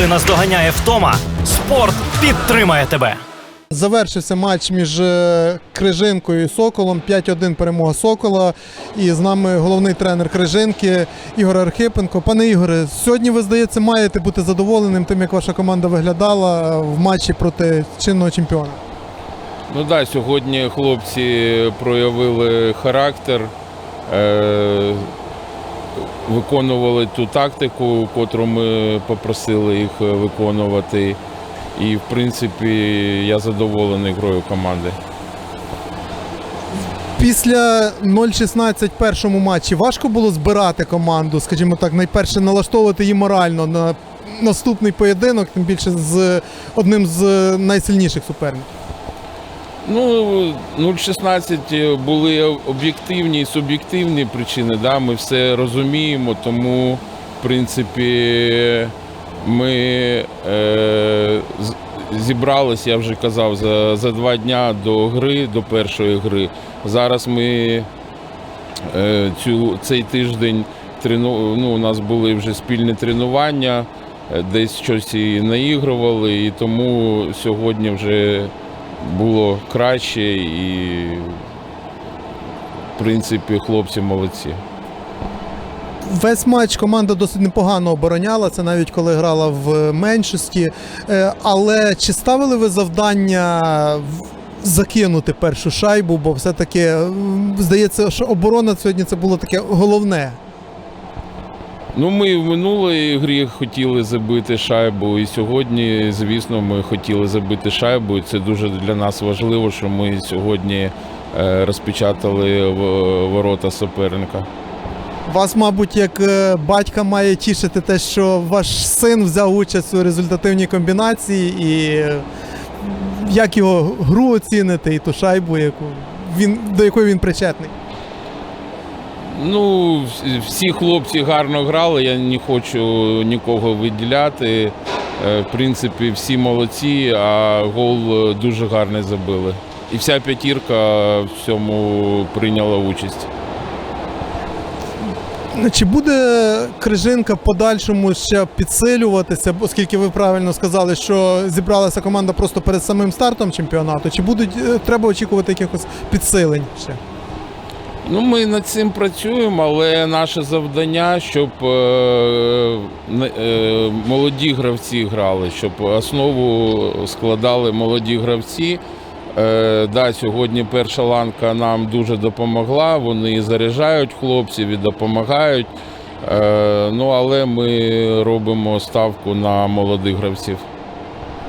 Коли наздоганяє втома, спорт підтримає тебе. Завершився матч між е, Крижинкою і Соколом. 5-1 перемога Сокола. І з нами головний тренер Крижинки Ігор Архипенко. Пане Ігоре, сьогодні ви здається маєте бути задоволеним тим, як ваша команда виглядала в матчі проти чинного чемпіона. Ну так, сьогодні хлопці проявили характер, е- виконували ту тактику, котру ми попросили їх е, виконувати. І, в принципі, я задоволений грою команди. Після 0-16 першому матчі важко було збирати команду, скажімо так, найперше налаштовувати її морально на наступний поєдинок, тим більше з одним з найсильніших суперників. Ну, 0,16 були об'єктивні і суб'єктивні причини. Да? Ми все розуміємо, тому, в принципі, ми е, з- зібрались, я вже казав, за, за два дня до гри, до першої гри. Зараз ми е, цю, цей тиждень трену, ну, у нас були вже спільні тренування, е, десь щось і наігрували, і тому сьогодні вже було краще і, в принципі, хлопці молодці. Весь матч команда досить непогано обороняла, це навіть коли грала в меншості. Е, Але чи ставили ви завдання закинути першу шайбу? Бо все-таки здається, що оборона сьогодні це було таке головне. Ну, ми в минулої грі хотіли забити шайбу, і сьогодні, звісно, ми хотіли забити шайбу. Це дуже для нас важливо, що ми сьогодні е, розпечатали ворота суперника. Вас, мабуть, як е, батька має тішити те, що ваш син взяв участь у результативній комбінації, і е, як його гру оцінити і ту шайбу, яку він, до якої він причетний. Ну, всі хлопці гарно грали, я не хочу нікого виділяти. Е, В принципі, всі молодці, а гол е, дуже гарний забили. І вся п'ятірка в цьому прийняла участь. Чи буде Крижинка подальшому ще підсилюватися, оскільки ви правильно сказали, що зібралася команда просто перед самим стартом чемпіонату? Чи будуть е, треба очікувати якихось підсилень ще? Ну, ми над цим працюємо, але наше завдання, щоб е, е, молоді гравці грали, щоб основу складали молоді гравці. Е, да, сьогодні перша ланка нам дуже допомогла. Вони заряджають хлопців і допомагають. Е, ну, але ми робимо ставку на молодих гравців.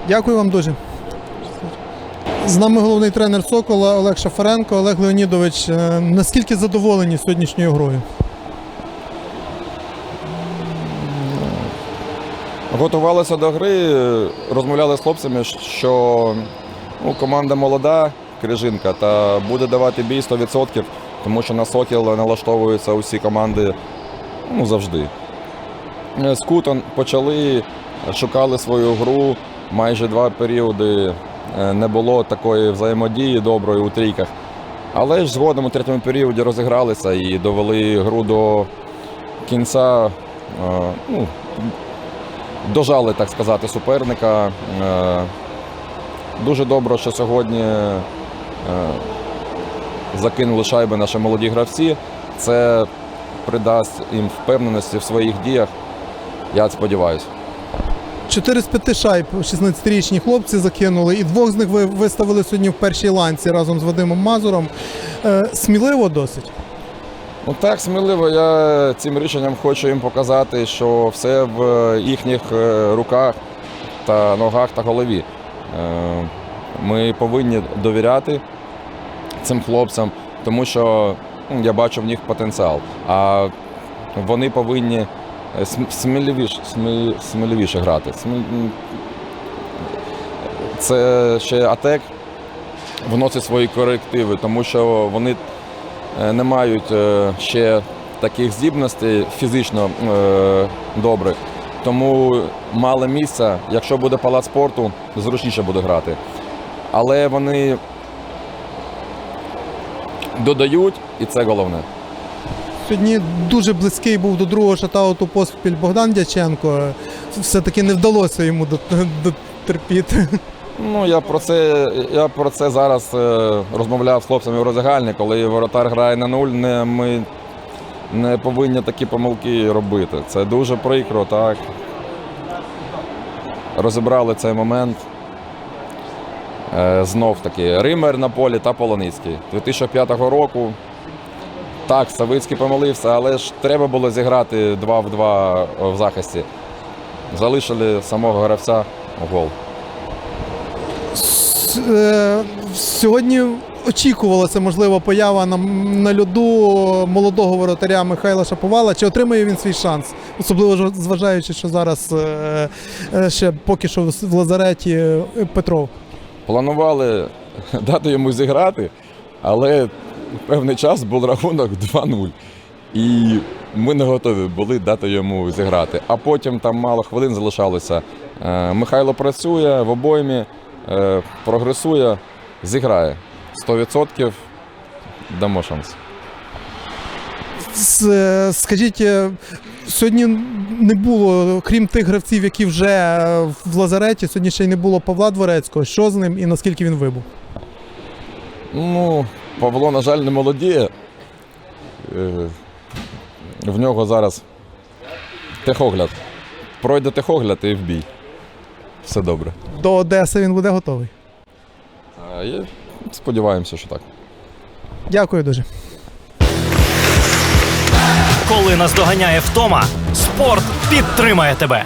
Дякую вам дуже. З нами головний тренер Сокола Олег Шафаренко. Олег Леонідович, е, наскільки задоволені сьогоднішньою грою? Готувалися до гри, розмовляли з хлопцями, що ну, команда молода, крижинка, та буде давати бій 100%, тому що на Сокіл налаштовуються усі команди ну, завжди. Е, З Кутон почали, шукали свою гру. Майже два періоди не було такої взаємодії доброї у трійках. Але ж згодом у третьому періоді розігралися і довели гру до кінця. е, Ну, дожали, так сказати, суперника. Е, Дуже добре, що сьогодні е, закинули шайби наші молоді гравці. Це придасть їм впевненості в своїх діях. Я сподіваюся. 4 з 5 шайб 16-річні хлопці закинули, і двох з них ви виставили сьогодні в першій ланці разом з Вадимом Мазуром. Е, сміливо досить. Ну так, сміливо. Я цим рішенням хочу їм показати, що все в їхніх е, руках та ногах та голові. Е, Ми повинні довіряти цим хлопцям, тому що ну, я бачу в них потенціал. А вони повинні е, сміливіше, сміливіше грати. Це ще АТЕК вносить свої корективи, тому що вони е, не мають е, ще таких здібностей фізично е, добрих. Тому мало місця, якщо буде палац спорту, зручніше буде грати. Але вони додають, і це головне. Сьогодні дуже близький був до другого шатауту поспіль Богдан Дяченко. все-таки не вдалося йому дотерпіти. Ну, я про це, я про це зараз е, розмовляв з хлопцями в роздягальні, коли воротар грає на нуль, не, ми не повинні такі помилки робити. Це дуже прикро, так. Розібрали цей момент. Е, знов таки, Ример на полі та Полоницький. 2005 року. Так, Савицький помилився, але ж треба було зіграти 2 в 2 в захисті. Залишили самого гравця в гол. Е, Сьогодні очікувалася можливо поява на, на льоду молодого воротаря Михайла Шаповала. Чи отримає він свій шанс? Особливо зважаючи, що зараз е, е, ще поки що в лазареті е, Петров. Планували дати йому зіграти, але певний час був рахунок 2-0. І ми не готові були дати йому зіграти. А потім там мало хвилин залишалося. Е, Михайло працює в обоймі, е, прогресує, зіграє. 100% дамо шанс. Е, Скажіть, сьогодні не було, крім тих гравців, які вже в лазареті, сьогодні ще й не було Павла Дворецького. Що з ним і наскільки він вибув? Ну, Павло, на жаль, не молодіє. Е, В нього зараз техогляд. Пройде техогляд і в бій. Все добре. До Одеси він буде готовий. А, і Сподіваємося, що так. Дякую дуже. Коли наздоганяє втома, спорт підтримає тебе.